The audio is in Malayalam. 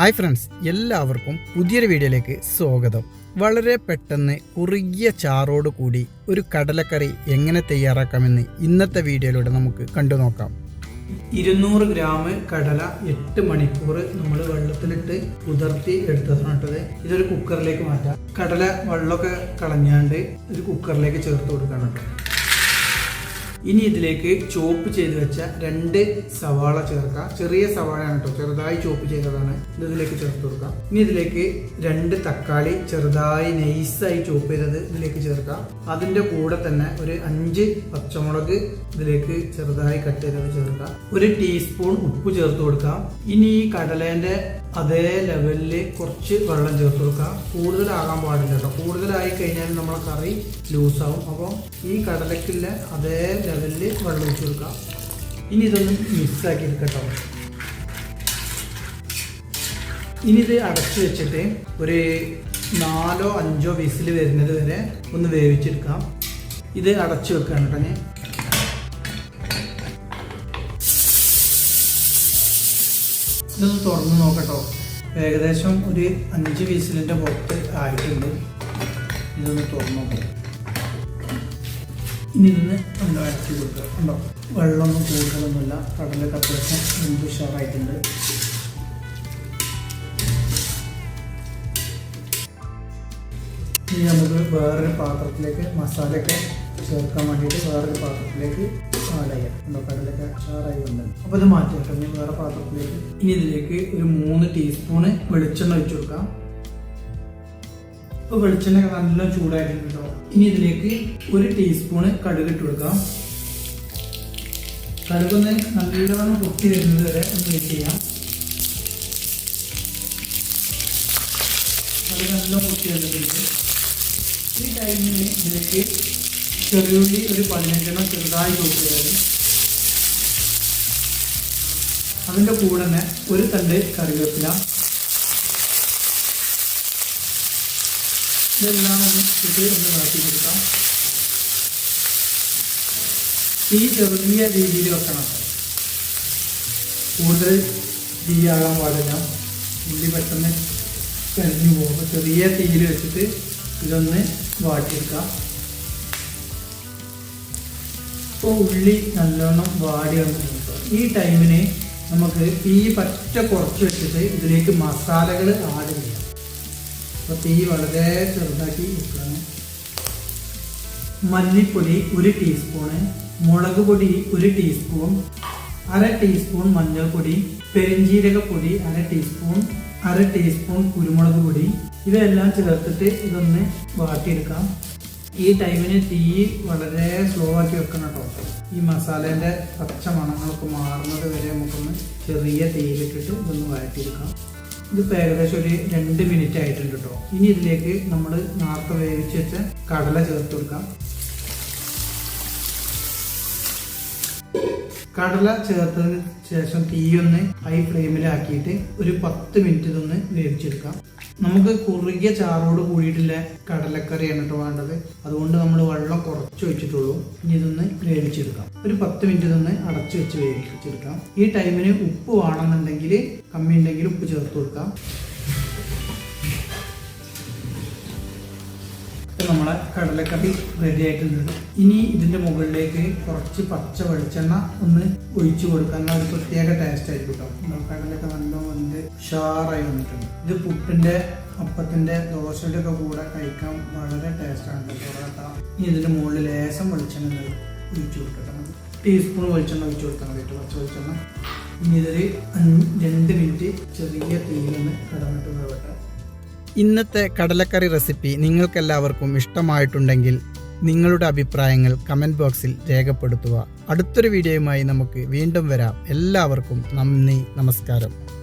ഹായ് ഫ്രണ്ട്സ് എല്ലാവർക്കും പുതിയൊരു വീഡിയോയിലേക്ക് സ്വാഗതം. വളരെ പെട്ടെന്ന് കുറുകിയ ചാറോട് കൂടി ഒരു കടലക്കറി എങ്ങനെ തയ്യാറാക്കാമെന്ന് ഇന്നത്തെ വീഡിയോയിലൂടെ നമുക്ക് കണ്ടു നോക്കാം. ഇരുന്നൂറ് ഗ്രാം കടല എട്ട് മണിക്കൂർ നമ്മൾ വെള്ളത്തിലിട്ട് കുതിർത്തി എടുത്തതാണ് കേട്ടത്. ഇതൊരു കുക്കറിലേക്ക് മാറ്റാം. കടല വെള്ളമൊക്കെ കളഞ്ഞാണ്ട് ഒരു കുക്കറിലേക്ക് ചേർത്ത് കൊടുക്കണം കേട്ടോ. ഇനി ഇതിലേക്ക് ചോപ്പ് ചെയ്ത് വെച്ച രണ്ട് സവാള ചേർക്കാം ചെറിയ സവാളയാണ് കേട്ടോ ചെറുതായി ചോപ്പ് ചെയ്തതാണ്. ഇത് ഇതിലേക്ക് ചേർത്ത് കൊടുക്കാം ഇനി ഇതിലേക്ക് രണ്ട് തക്കാളി ചെറുതായി നൈസായി ചോപ്പ് ചെയ്തത് ഇതിലേക്ക് ചേർക്കാം അതിന്റെ കൂടെ തന്നെ ഒരു അഞ്ച് പച്ചമുളക് ഇതിലേക്ക് ചെറുതായി കട്ട് ചെയ്തത് ചേർക്കാം ഒരു ടീസ്പൂൺ ഉപ്പ് ചേർത്ത് കൊടുക്കാം ഇനി ഈ കടലേന്റെ അതേ ലെവലിൽ കുറച്ച് വെള്ളം ചേർത്ത് കൊടുക്കാം കൂടുതലാകാൻ പാടില്ല കേട്ടോ കൂടുതലായി കഴിഞ്ഞാൽ നമ്മളെ കറി ലൂസാവും. അപ്പോൾ ഈ കടലക്കുള്ള അതേ ലെവലിൽ വെള്ളം ഒഴിച്ച് കൊടുക്കാം ഇനി ഇതൊന്ന് മിക്സാക്കി എടുക്കട്ടോ. ഇനി ഇത് അടച്ച് വെച്ചിട്ട് ഒരു നാലോ അഞ്ചോ വിസിൽ വരുന്നത് വരെ ഒന്ന് വേവിച്ചെടുക്കാം. ഇത് അടച്ച് വെക്കുകയാണ് കേട്ടോ ഞാൻ. ഇതൊന്ന് തുറന്ന് നോക്കട്ടോ. ഏകദേശം ഒരു അഞ്ച് വിസിലിന്റെ പുറത്ത് ആയിട്ടുണ്ട്. ഇതൊന്ന് തുറന്ന് നോക്കാം ഇനി നമ്മൾ ഇറക്കി കൊടുക്കുക. ഉണ്ടോ വെള്ളമൊന്നും കൂടുതലൊന്നുമില്ല. കടലൊക്കെ അത്യാവശ്യം മുമ്പ് ഉഷാറായിട്ടുണ്ട്. ഇനി നമുക്ക് വേറൊരു പാത്രത്തിലേക്ക് മസാലയൊക്കെ ചേർക്കാൻ വേണ്ടിയിട്ട് വേറൊരു പാത്രത്തിലേക്ക് ആഡ് ചെയ്യാം. ഉണ്ടോ കടലൊക്കെ ഉഷാറായി വന്നത് അപ്പോൾ ഇത് മാറ്റി വെക്കാം ഇനി വേറെ പാത്രത്തിലേക്ക് ഇനി ഇതിലേക്ക് ഒരു മൂന്ന് ടീസ്പൂണ് വെളിച്ചെണ്ണ ഒഴിച്ചു കൊടുക്കാം. ഇപ്പോൾ വെളിച്ചെണ്ണ നല്ല ചൂടായിട്ടുണ്ട് കേട്ടോ. ഇനി ഇതിലേക്ക് ഒരു ടീസ്പൂണ് കടുക് ഇട്ട് കൊടുക്കാം. കടുകൊന്ന് നല്ലവണ്ണം പൊട്ടി വരുന്നത് വരെ ഒന്ന് വെയിറ്റ് ചെയ്യാം. കടുക് നല്ല പൊട്ടി വരുന്നത് ഈ ടൈമിൽ ഇതിലേക്ക് ചെറിയുള്ളി ഒരു പതിനഞ്ചെണ്ണം ചെറുതായി കൊടുക്കുകയാണ് അതിന്റെ കൂടെ തന്നെ ഒരു തണ്ട് കറിവേപ്പില. ഇതെല്ലാം ഒന്ന് ഇട്ട് ഒന്ന് കൊടുക്കാം. തീ ചെറിയ രീതിയിൽ വെക്കണം കൂടുതൽ തീയാകാൻ പാടില്ല. ഉള്ളി പെട്ടെന്ന് കരിഞ്ഞു പോകും. അപ്പോൾ ചെറിയ തീയിൽ വെച്ചിട്ട് ഇതൊന്ന് വാട്ടിയെടുക്കാം. ഇപ്പോൾ ഉള്ളി നല്ലോണം വാടി വന്നിട്ടുണ്ട് ഈ ടൈമിന് നമുക്ക് തീ പറ്റ കുറച്ച് വെച്ചിട്ട് ഇതിലേക്ക് മസാലകൾ ആഡ് ചെയ്യാം. അപ്പോൾ തീ വളരെ ചെറുതാക്കി വെക്കുകയാണ് മല്ലിപ്പൊടി ഒരു ടീസ്പൂണ് മുളക് പൊടി ഒരു ടീസ്പൂൺ അര ടീസ്പൂൺ മഞ്ഞൾപ്പൊടി പെരിഞ്ജീരകപ്പൊടി അര ടീസ്പൂൺ അര ടീസ്പൂൺ കുരുമുളക് പൊടി. ഇവയെല്ലാം ചേർത്തിട്ട് ഇതൊന്ന് വാട്ടിയെടുക്കാം. ഈ ടൈമിന് തീ വളരെ സ്ലോ ആക്കി വെക്കണം കേട്ടോ. ഈ മസാലേന്റെ പച്ച മണങ്ങളൊക്കെ മാറുന്നത് വരെ നമുക്കൊന്ന് ചെറിയ തീയിലിട്ടിട്ട് ഇതൊന്ന് വഴറ്റിയെടുക്കാം ഇതിപ്പോൾ ഏകദേശം ഒരു രണ്ട് മിനിറ്റ് ആയിട്ടുണ്ട് കേട്ടോ ഇനി ഇതിലേക്ക് നമ്മൾ നേരത്തെ വേവിച്ച് വെച്ച കടല ചേർത്ത് കൊടുക്കാം. കടല ചേർത്തതിന് ശേഷം തീയൊന്ന് ഹൈ ഫ്ലെയിമിലാക്കിയിട്ട് ഒരു പത്ത് മിനിറ്റ് ഇതൊന്ന് വേവിച്ചെടുക്കാം. നമുക്ക് കുറുകിയ ചാറോട് കൂടിയിട്ടുള്ള കടലക്കറിയാണ് കേട്ടോ വേണ്ടത്. അതുകൊണ്ട് നമ്മൾ വെള്ളം കുറച്ച് വെച്ചിട്ടുള്ളൂ ഇനി ഇതൊന്ന് വേവിച്ചെടുക്കാം. ഒരു പത്ത് മിനിറ്റ് ഇതൊന്ന് അടച്ചു വെച്ച് വേവിച്ചെടുക്കാം. ഈ ടൈമിന് ഉപ്പ് വേണമെന്നുണ്ടെങ്കിൽ കമ്മി ഉണ്ടെങ്കിൽ ഉപ്പ് ചേർത്ത് കൊടുക്കാം. നമ്മളെ കടലക്കറി റെഡി ആയിട്ടുണ്ട്. ഇനി ഇതിന്റെ മുകളിലേക്ക് കുറച്ച് പച്ച വെളിച്ചെണ്ണ ഒന്ന് ഒഴിച്ചു കൊടുക്കാൻ ഒരു പ്രത്യേക ടേസ്റ്റ് ആയിരിക്കും കേട്ടോ കടലൊക്കെ നല്ല വന്ന് ഉഷാറായി വന്നിട്ടുണ്ട്. ഇത് പുട്ടിന്റെ അപ്പത്തിന്റെ ദോശയുടെ ഒക്കെ കൂടെ കഴിക്കാൻ വളരെ ടേസ്റ്റാണ് പൊറോട്ട. ഇനി ഇതിന്റെ മുകളിൽ ലേശം വെളിച്ചെണ്ണ ഒഴിച്ചു നമുക്ക് ടീസ്പൂൺ വെളിച്ചെണ്ണ ഒഴിച്ചു കൊടുക്കണം പറ്റും പച്ച വെളിച്ചെണ്ണ. ഇനി അഞ്ച് രണ്ട് മിനിറ്റ് ചെറിയ തീയിലൊന്ന് കടന്നിട്ട് വേവട്ടെ. ഇന്നത്തെ കടലക്കറി റെസിപ്പി നിങ്ങൾക്കെല്ലാവർക്കും ഇഷ്ടമായിട്ടുണ്ടെങ്കിൽ നിങ്ങളുടെ അഭിപ്രായങ്ങൾ കമന്റ് ബോക്സിൽ രേഖപ്പെടുത്തുക. അടുത്തൊരു വീഡിയോയുമായി നമുക്ക് വീണ്ടും വരാം. എല്ലാവർക്കും നന്ദി നമസ്കാരം.